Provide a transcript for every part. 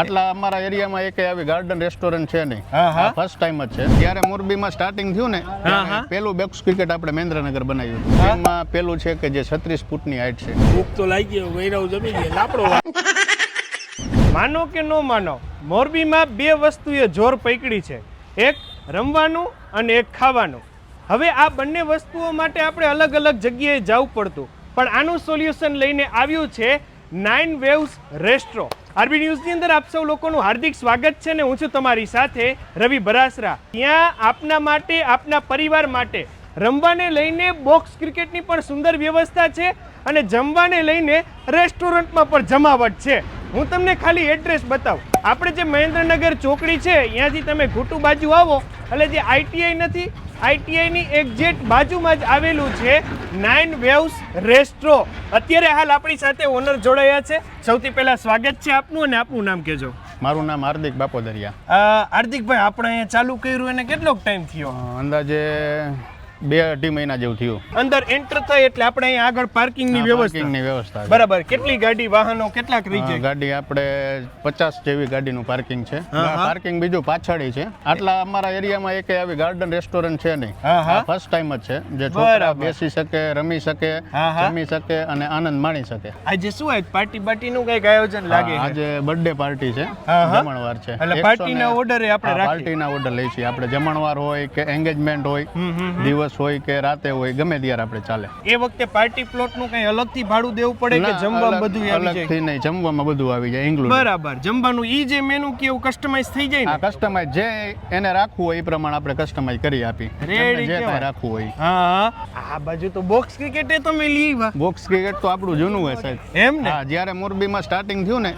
આટલા અમારા એરિયામાં એક આવી ગાર્ડન રેસ્ટોરન્ટ છે નહીં. હા, હા. ફર્સ્ટ ટાઈમ જ છે. ત્યારે મોરબીમાં સ્ટાર્ટિંગ થયું ને હા, પેલું બેક્સ ક્રિકેટ આપણે મહેન્દ્રનગર બનાવ્યું હતું. એમાં પેલું છે કે જે છત્રીસ ફૂટની હાઈટ છે. ભૂખ તો લાગી ગયો વૈરાવ જમી ગયો લાપડો માનો કે ન માનો મોરબીમાં બે વસ્તુએ જોર પકડી છે. એક રમવાનું અને એક ખાવાનું. હવે આ બંને વસ્તુઓ માટે આપણે અલગ અલગ જગ્યાએ જવું પડતું. પણ આનું સોલ્યુશન લઈને આવ્યું છે નાઇન વેવ્સ રેસ્ટ્રો આરબી ન્યૂઝની અંદર આપ સૌ લોકોનું હાર્દિક સ્વાગત છે ને હું છું તમારી સાથે રવિ બરાસરા. ત્યાં આપના માટે, આપના પરિવાર માટે રમવાને લઈને બોક્સ ક્રિકેટની પણ સુંદર વ્યવસ્થા છે અને જમવાને લઈને રેસ્ટોરન્ટમાં પણ જમાવટ છે. હું તમને ખાલી એડ્રેસ બતાવું. આપણે જે મહેન્દ્રનગર ચોકડી છે અહીંયાથી તમે ઘૂટુ બાજુ આવો, એટલે જે આઈટીઆઈ નથી આઈટીઆઈની એક્ઝેક્ટ બાજુમાં જ આવેલું છે નાઇન વેવ્સ રેસ્ટ્રો. અત્યારે હાલ આપણી સાથે ઓનર જોડાયા છે. સૌથી પહેલા સ્વાગત છે આપનું અને આપનું નામ કહેજો. મારું નામ હાર્દિક બાપોદરિયા. હાર્દિકભાઈ આપણે અહીંયા ચાલુ કર્યું એને કેટલોક ટાઈમ થયો? અંદાજે બે અઢી મહિના જેવું થયું અંદર એન્ટર થાય એટલે આપણે અહીંયા આગળ પાર્કિંગની વ્યવસ્થા પાર્કિંગની વ્યવસ્થા છે. બરાબર કેટલી ગાડી વાહનો કેટલાક રહી જાય ગાડી આપણે પચાસ જેવી ગાડીનું પાર્કિંગ છે હા, હા. પાર્કિંગ બીજું પાછળ છે આટલા અમારા એરિયામાં એક આવી ગાર્ડન રેસ્ટોરન્ટ છે નહીં હા, હા. ફર્સ્ટ ટાઈમ જ છે જે છોકરા બરાબર. બેસી શકે રમી શકે હા, હા. જમી શકે અને આનંદ માણી શકે આજે શું આજ પાર્ટી નું કંઈક આયોજન લાગે હા, છે આજે બર્થડે પાર્ટી છે હા, હા. જમણવાર છે એટલે 100 પાર્ટીના ઓર્ડર એ આપણે હા, રાખીએ. પાર્ટીના ઓર્ડર લઈ છીએ આપણે જમણવાર હોય કે એન્ગેજમેન્ટ હોય હમ, હમ, હમ. દિવસ હોય કે રાતે હોય ગમે ત્યારે આપણે ચાલે. એ વખતે પાર્ટી પ્લોટનું કઈ અલગથી ભાડું દેવું પડે કે જમવામાં બધું અલગથી નહીં જમવામાં બધું આવી જાય ઇન્ક્લુડ બરાબર. જમવાનું ઈ જે મેનુ કે એવું કસ્ટમાઇઝ થઈ જાય ને? કસ્ટમાઇઝ જે એને રાખવું હોય એ પ્રમાણે આપણે કસ્ટમાઇઝ કરી આપી. જે. રાખવું હોય. હા આ બાજુ તો બોક્સ ક્રિકેટ એ તમે લીવા બોક્સ ક્રિકેટ તો આપણું જૂનું હોય સાહેબ. એમ ને? હા જ્યારે મોરબીમાં સ્ટાર્ટિંગ થયું ને.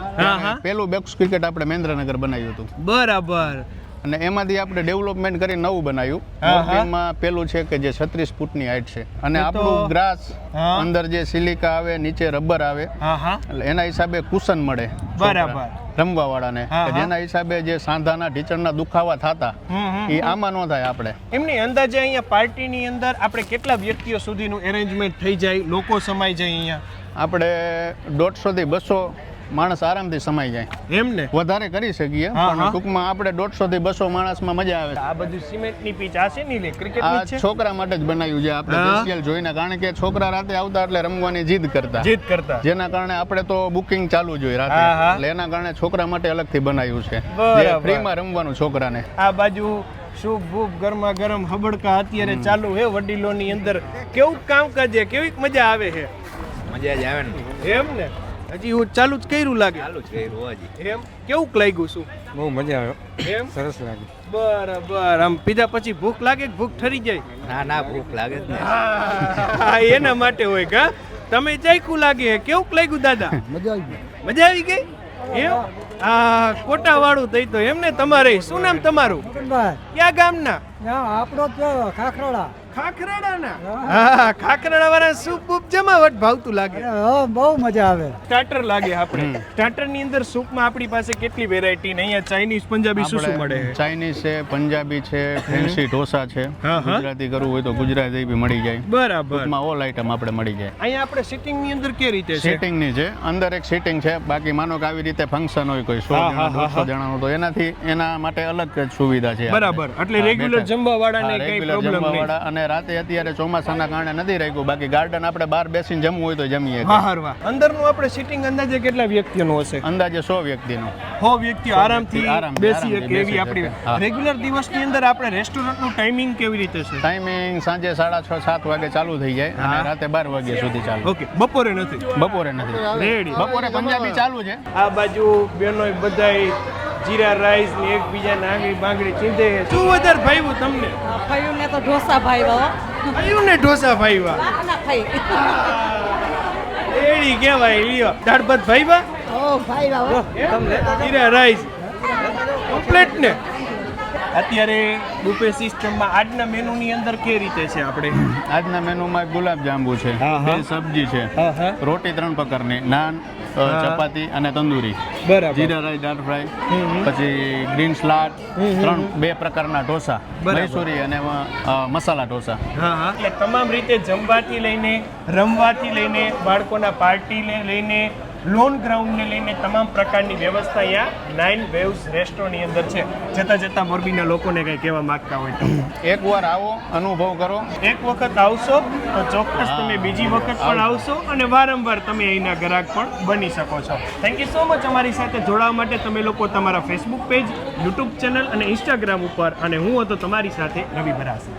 પેલું બોક્સ ક્રિકેટ આપણે મહેન્દ્રનગર બનાવ્યું હતું. બરાબર. અને એમાંથી આપણે ડેવલપમેન્ટ કરી નવું બનાવ્યું. હા. પેલું છે કે જે છત્રીસ ફૂટની હાઈટ છે. અને આપણું ગ્રાસ અંદર જે સિલિકા આવે નીચે રબર આવે એટલે એના હિસાબે કુશન મળે બરાબર. રમવા વાળાને હા, હા. જેના હિસાબે જે સાંધાના ઢીચણના દુખાવા થતા એ આમાં ન થાય આપણે. એમની અંદાજે અહીંયા પાર્ટીની અંદર આપણે કેટલા વ્યક્તિઓ સુધીનું એરેન્જમેન્ટ થઈ જાય લોકો સમાઈ જાય અહીંયા? આપણે દોઢસો થી બસો માણસ આરામથી સમાઈ જાય. એમ ને? વધારે કરી શકીએ પણ ટૂંકમાં આપણે દોઢસો થી બસો માણસમાં મજા આવે. આ બધું સિમેન્ટની પીચ આ છે ની છે? છોકરા માટે જ બનાવ્યું છે આપણે સ્પેશિયલ જોઈને કારણ કે છોકરા રાતે આવતા એટલે રમવાની જીદ કરતા. જીદ કરતા. જેના કારણે આપણે તો બુકિંગ ચાલુ જોઈએ રાતે. એટલે એના કારણે છોકરા માટે અલગથી બનાવ્યું છે. ફ્રીમાં રમવાનું છોકરાને. આ બાજુ શુભ ભૂપ ગરમા ગરમ હબડકા અત્યારે ચાલુ હે વડીલોની અંદર. કેવું કામકાજ છે કેવી મજા આવે છે મજા જ આવે ને. એમ ને? હજી હું ચાલુ જ કર્યું લાગે. ચાલુ જ કર્યું હજી એમ? કેવું લાગ્યું શું? બહુ મજા આવ્યો એમ? સરસ લાગે. બરાબર. આમ પીધા પછી ભૂખ લાગે કે ભૂખ ઠરી જાય? ના ના ભૂખ લાગે જ ને. હા, એના માટે હોય કા તમે ચાખ્યું લાગે કેવું લાગ્યું દાદા? મજા આવી મજા આવી ગઈ? એમ? આ કોટા વાળું થઈ તો એમ ને તમારે. શું નામ તમારું? ક્યાં ગામના? આપણો તો ખાખરાળા. ખાખરાડાના. હા ખાખરાડા વાળા સૂપ બૂપ જમાવટ ભાવતું લાગે. બહુ મજા આવે. સ્ટાર્ટર લાગે આપણે. સ્ટાર્ટરની અંદર સૂપમાં આપણી પાસે કેટલી વેરાયટી ને? અહીંયા ચાઇનીઝ પંજાબી શું શું મળે? ચાઇનીઝ છે પંજાબી છે ફેન્સી ઢોસા છે. હા, હા. ગુજરાતી કરવું હોય તો ગુજરાતી બી મળી જાય. બરાબર. ટૂંકમાં ઓલ આઈટમ આપણે મળી જાય. અહીંયા આપણે સિટિંગની અંદર કે રીતે છે? ની છે. અંદર એક સીટિંગ છે. બાકી માનો કે આવી રીતે ફંક્શન હોય કોઈ સો હા, જણા હા, દોઢસો જણાનું તો એનાથી એના માટે અલગ જ સુવિધા છે. બરાબર. એટલે રેગ્યુલર જમવા કઈ પ્રોબ્લેમ નહીં. અને રાતે અત્યારે ચોમાસાના કારણે નથી રાખ્યું. બાકી ગાર્ડન આપણે બહાર બેસીને જમવું હોય તો જમીએ બહાર વાહ. અંદરનું આપણે સિટિંગ અંદાજે કેટલા વ્યક્તિઓનું હશે? અંદાજે સો વ્યક્તિનું. હો વ્યક્તિઓ આરામથી બેસી શકે એવી આપણી. હા. રેગ્યુલર દિવસની અંદર આપણે રેસ્ટોરન્ટનું ટાઈમિંગ કેવી રીતે છે? ટાઈમિંગ સાંજે સાડા છ સાત વાગે ચાલુ થઈ જાય હા. અને રાતે બાર વાગ્યા સુધી ચાલુ. ઓકે બપોરે નથી. બપોરે નથી. રેડી બપોરે પંજાબી ચાલુ છે. આ બાજુ બેનો બધાય જીરા રાઈસ ને એકબીજાને આંગળી બાંગડી ચીંધે છે. શું વધારે ભાવ્યું તમને? ફયું ને તો ઢોસા ભાઈવા બાબા ને ઢોસા ભાઈવા ના ભાઈ. રેડી કહેવાય લ્યો. દાળ ભાત ભાઈવા ઓ ભાઈ તમને જીરા રાઈસ. કમ્પ્લીટ ને? અત્યારે બુફે સિસ્ટમમાં આજના મેનુની અંદર કે રીતે છે આપણે? આજના મેનુમાં ગુલાબ જાંબુ છે બે સબ્જી છે રોટી ત્રણ પ્રકારની નાન. ચપાતી અને તંદૂરી બરાબર જીરા રાઈસ દાળ ફ્રાય. પછી ગ્રીન સલાડ. ત્રણ બે પ્રકારના ઢોસા. મૈસૂરી અને મસાલા ઢોસા હા હા એટલે તમામ રીતે જમવાથી લઈને રમવાથી લઈને બાળકોના પાર્ટીને લઈને લોન ગ્રાઉન્ડને લઈને તમામ પ્રકારની વ્યવસ્થા અહીંયા નાઇન વેવ્સ રેસ્ટોરન્ટની અંદર છે. જતાં જતાં મોરબીના લોકોને કંઈ કહેવા માંગતા હોય તો. એકવાર આવો અનુભવ કરો. એક વખત આવશો તો ચોક્કસ તમે બીજી વખત પણ આવશો અને વારંવાર તમે અહીંના ગ્રાહક પણ બની શકો છો. થેન્ક યુ સો મચ અમારી સાથે જોડાવા માટે. તમે લોકો તમારા ફેસબુક પેજ યુટ્યુબ ચેનલ અને ઇન્સ્ટાગ્રામ ઉપર અને હું હતો તમારી સાથે રવિ ભરાસી